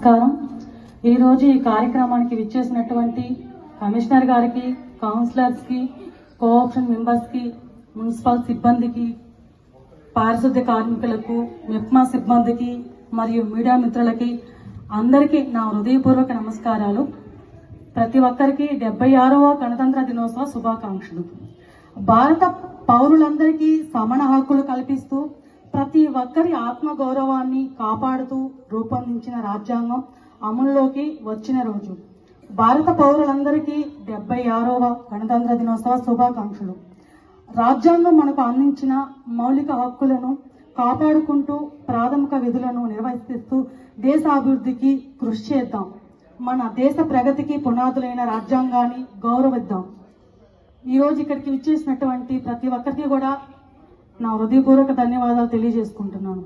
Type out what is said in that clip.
నమస్కారం. ఈరోజు ఈ కార్యక్రమానికి విచ్చేసినటువంటి కమిషనర్ గారికి కౌన్సిలర్స్కి కోఆప్షన్ మెంబర్స్కి మున్సిపల్ సిబ్బందికి పారిశుద్ధ్య కార్మికులకు మెప్మా సిబ్బందికి మరియు మీడియా మిత్రులకి అందరికీ నా హృదయపూర్వక నమస్కారాలు. ప్రతి ఒక్కరికి డెబ్బై ఆరవ గణతంత్ర దినోత్సవ శుభాకాంక్షలు. భారత పౌరులందరికీ సమాన హక్కులు కల్పిస్తూ ప్రతి ఒక్కరి ఆత్మ గౌరవాన్ని కాపాడుతూ రూపొందించిన రాజ్యాంగం అమల్లోకి వచ్చిన రోజు. భారత పౌరులందరికీ డెబ్బై ఆరవ గణతంత్ర దినోత్సవ శుభాకాంక్షలు. రాజ్యాంగం మనకు అందించిన మౌలిక హక్కులను కాపాడుకుంటూ ప్రాథమిక విధులను నిర్వర్తిస్తూ దేశ అభివృద్ధికి కృషి చేద్దాం. మన దేశ ప్రగతికి పునాదులైన రాజ్యాంగాన్ని గౌరవిద్దాం. ఈ రోజు ఇక్కడికి విచ్చేసినటువంటి ప్రతి ఒక్కరికి కూడా నా హృదయపూర్వక ధన్యవాదాలు తెలియజేసుకుంటున్నాను.